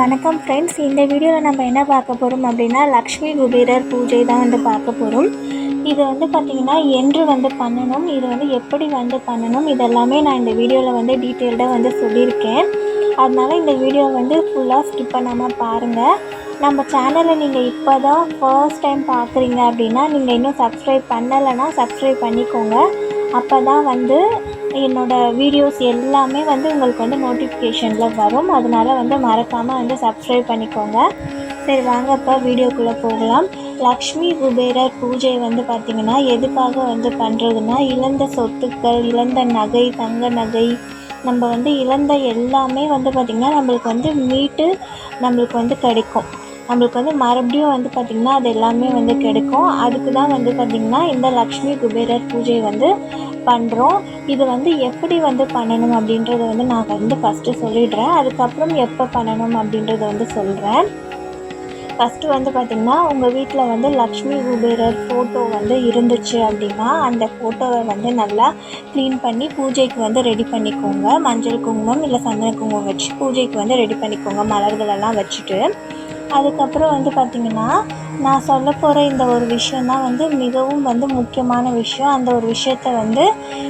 வணக்கம் ஃப்ரெண்ட்ஸ் இந்த வீடியோவில் நம்ம என்ன பார்க்க போகிறோம் அப்படின்னா லக்ஷ்மி குபேரர் பூஜை தான் வந்து பார்க்க போகிறோம் இது வந்து பார்த்திங்கன்னா என்று வந்து பண்ணணும் இது வந்து எப்படி வந்து பண்ணணும் இதெல்லாமே நான் இந்த வீடியோவில் வந்து டீட்டெயில்டாக வந்து சொல்லியிருக்கேன். அதனால் இந்த வீடியோ வந்து ஃபுல்லாக ஸ்கிப் பண்ணாமல் பாருங்கள் நம்ம சேனலை நீங்கள் இப்போ தான் ஃபர்ஸ்ட் டைம் பார்க்குறீங்க அப்படின்னா நீங்கள் இன்னும் சப்ஸ்கிரைப் பண்ணலைன்னா சப்ஸ்கிரைப் பண்ணிக்கோங்க. அப்போ தான் வந்து என்னோடய வீடியோஸ் எல்லாமே வந்து உங்களுக்கு வந்து நோட்டிஃபிகேஷனில் வரும். அதனால் வந்து மறக்காமல் வந்து சப்ஸ்கிரைப் பண்ணிக்கோங்க. சரி வாங்க இப்போ வீடியோக்குள்ளே போகலாம். லக்ஷ்மி குபேரர் பூஜை வந்து பார்த்திங்கன்னா எதுக்காக வந்து பண்ணுறதுன்னா இழந்த சொத்துக்கள் இழந்த நகை தங்க நகை நம்ம வந்து இழந்த எல்லாமே வந்து பார்த்திங்கன்னா நம்மளுக்கு வந்து மீட்டு நம்மளுக்கு வந்து கிடைக்கும். நம்மளுக்கு வந்து மறுபடியும் வந்து பார்த்திங்கன்னா அது எல்லாமே வந்து கிடைக்கும். அதுக்கு தான் வந்து பார்த்திங்கன்னா இந்த லக்ஷ்மி குபேரர் பூஜை வந்து பண்ணுறோம் இது வந்து எப்படி வந்து பண்ணணும் அப்படின்றத வந்து நான் வந்து ஃபஸ்ட்டு சொல்லிடுறேன். அதுக்கப்புறம் எப்போ பண்ணணும் அப்படின்றத வந்து சொல்கிறேன் ஃபஸ்ட்டு வந்து பார்த்திங்கன்னா உங்கள் வீட்டில் வந்து லக்ஷ்மி குபேரர் ஃபோட்டோ வந்து இருந்துச்சு அப்படின்னா அந்த ஃபோட்டோவை வந்து நல்லா க்ளீன் பண்ணி பூஜைக்கு வந்து ரெடி பண்ணிக்கோங்க. மஞ்சள் குங்குமம் இல்லை சந்தன குங்குமம் வச்சு பூஜைக்கு வந்து ரெடி பண்ணிக்கோங்க. மலர்களெல்லாம் வச்சுட்டு. அதுக்கப்புறம் வந்து பார்த்திங்கன்னா நான் சொல்ல போகிற இந்த ஒரு விஷயந்தான் வந்து மிகவும் வந்து முக்கியமான விஷயம். அந்த ஒரு விஷயத்த வந்து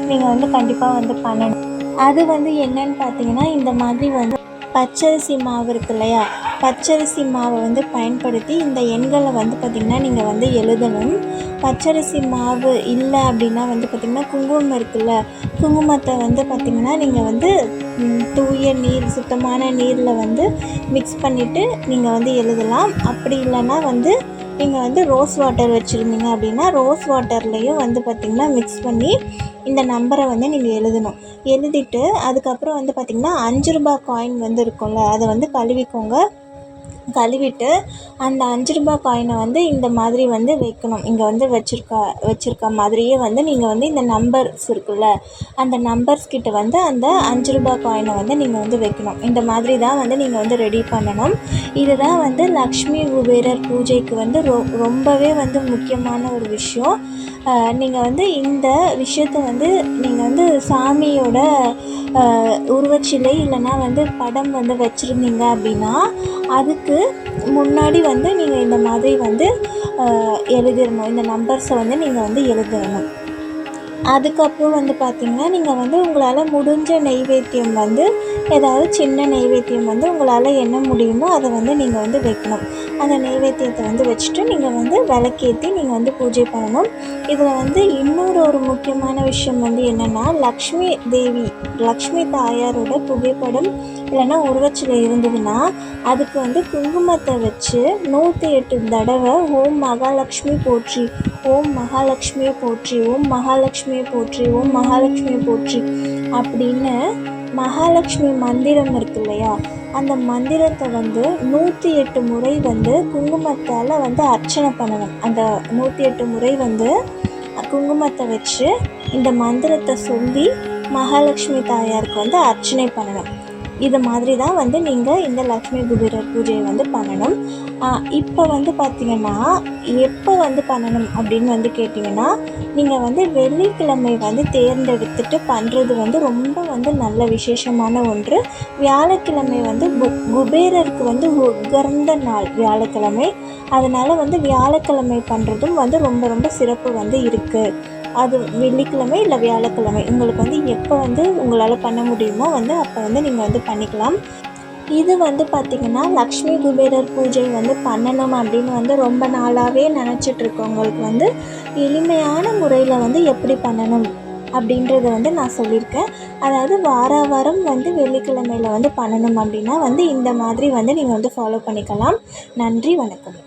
நீங்கள் வந்து கண்டிப்பாக வந்து பண்ணணும். அது வந்து என்னன்னு பார்த்தீங்கன்னா இந்த மாதிரி வந்து பச்சரிசி மாவு இருக்கு இல்லையா பச்சரிசி மாவை வந்து பயன்படுத்தி இந்த எண்களை வந்து பார்த்திங்கன்னா நீங்கள் வந்து எழுதணும். பச்சரிசி மாவு இல்லை அப்படின்னா வந்து பார்த்திங்கன்னா குங்குமம் இருக்குல்ல குங்குமத்தை வந்து பார்த்திங்கன்னா நீங்கள் வந்து தூய நீர் சுத்தமான நீரில் வந்து மிக்ஸ் பண்ணிவிட்டு நீங்கள் வந்து எழுதலாம். அப்படி இல்லைன்னா வந்து நீங்கள் வந்து ரோஸ் வாட்டர் வச்சுருந்தீங்க அப்படின்னா ரோஸ் வாட்டர்லேயும் வந்து பார்த்திங்கன்னா மிக்ஸ் பண்ணி இந்த நம்பரை வந்து நீங்கள் எழுதணும். எழுதிட்டு அதுக்கப்புறம் வந்து பார்த்திங்கன்னா அஞ்சு ரூபா காயின் வந்து இருக்கும்ல அதை வந்து கழுவிக்கோங்க. கழுவிட்டு அந்த அஞ்சு ரூபாய் காயினை வந்து இந்த மாதிரி வந்து வைக்கணும். இங்கே வந்து வச்சுருக்க வச்சுருக்க மாதிரியே வந்து நீங்கள் வந்து இந்த நம்பர்ஸ் இருக்குல்ல அந்த நம்பர்ஸ் கிட்ட வந்து அந்த அஞ்சு ரூபாய் காயினை வந்து நீங்கள் வந்து வைக்கணும். இந்த மாதிரி தான் வந்து நீங்கள் வந்து ரெடி பண்ணணும். இதுதான் வந்து லக்ஷ்மி குபேரர் பூஜைக்கு வந்து ரொ ரொம்பவே வந்து முக்கியமான ஒரு விஷயம். நீங்கள் வந்து இந்த விஷயத்த வந்து நீங்கள் வந்து சாமியோட உருவச்சிலை இல்லைன்னா வந்து படம் வந்து வச்சுருந்தீங்க அப்படின்னா அதுக்கு முன்னாடி வந்து நீங்கள் இந்த மாதிரி வந்து எழுதிடணும். இந்த நம்பர்ஸை வந்து நீங்கள் வந்து எழுதிடணும் அதுக்கப்புறம் வந்து பார்த்திங்கன்னா நீங்கள் வந்து உங்களால் முடிஞ்ச நெய்வேத்தியம் வந்து ஏதாவது சின்ன நெய்வேத்தியம் வந்து உங்களால் என்ன முடியுமோ அதை வந்து நீங்கள் வந்து வைக்கணும். அந்த நெய்வேத்தியத்தை வந்து வச்சுட்டு நீங்கள் வந்து விளக்கேற்றி நீங்கள் வந்து பூஜை பண்ணணும். இதில் வந்து இன்னொரு ஒரு முக்கியமான விஷயம் வந்து என்னென்னா லக்ஷ்மி தேவி லக்ஷ்மி தாயாரோட புகைப்படம் இல்லைன்னா உருவச்சிலை இருந்ததுன்னா அதுக்கு வந்து குங்குமத்தை வச்சு நூற்றி எட்டு தடவை ஓம் மகாலட்சுமி போற்றி ஓம் மகாலட்சுமியை போற்றி ஓம் மகாலட்சுமியை போற்றி ஓம் மகாலட்சுமியை போற்றி அப்படின்னு மகாலட்சுமி மந்திரம் இருக்கு இல்லையா? அந்த மந்திரத்தை வந்து நூற்றி எட்டு முறை வந்து குங்குமத்தால் வந்து அர்ச்சனை பண்ணணும். அந்த நூற்றி எட்டு முறை வந்து குங்குமத்தை வச்சு இந்த மந்திரத்தை சொல்லி மகாலட்சுமி தாயாருக்கு வந்து அர்ச்சனை பண்ணணும். இது மாதிரி தான் வந்து நீங்கள் இந்த லக்ஷ்மி குபேரர் பூஜையை வந்து பண்ணணும். இப்போ வந்து பார்த்திங்கன்னா எப்போ வந்து பண்ணணும் அப்படின்னு வந்து கேட்டிங்கன்னா நீங்கள் வந்து வெள்ளிக்கிழமை வந்து தேர்ந்தெடுத்துட்டு பண்ணுறது வந்து ரொம்ப வந்து நல்ல விசேஷமான ஒன்று. வியாழக்கிழமை வந்து குபேரருக்கு வந்து உகர்ந்த நாள் வியாழக்கிழமை. அதனால் வந்து வியாழக்கிழமை பண்ணுறதும் வந்து ரொம்ப ரொம்ப சிறப்பு வந்து இருக்குது அது வெள்ளிக்கிழமை இல்லை வியாழக்கிழமை. உங்களுக்கு வந்து எப்போ வந்து உங்களால் பண்ண முடியுமோ வந்து அப்போ வந்து நீங்கள் வந்து பண்ணிக்கலாம். இது வந்து பார்த்திங்கன்னா லக்ஷ்மி குபேரர் பூஜை வந்து பண்ணணும் அப்படின்னு வந்து ரொம்ப நாளாகவே நினச்சிட்ருக்கவங்களுக்கு வந்து எளிமையான முறையில் வந்து எப்படி பண்ணணும் அப்படின்றத வந்து நான் சொல்லியிருக்கேன். அதாவது வார வாரம் வந்து வெள்ளிக்கிழமையில் வந்து பண்ணணும் அப்படின்னா வந்து இந்த மாதிரி வந்து நீங்கள் வந்து ஃபாலோ பண்ணிக்கலாம். நன்றி வணக்கம்.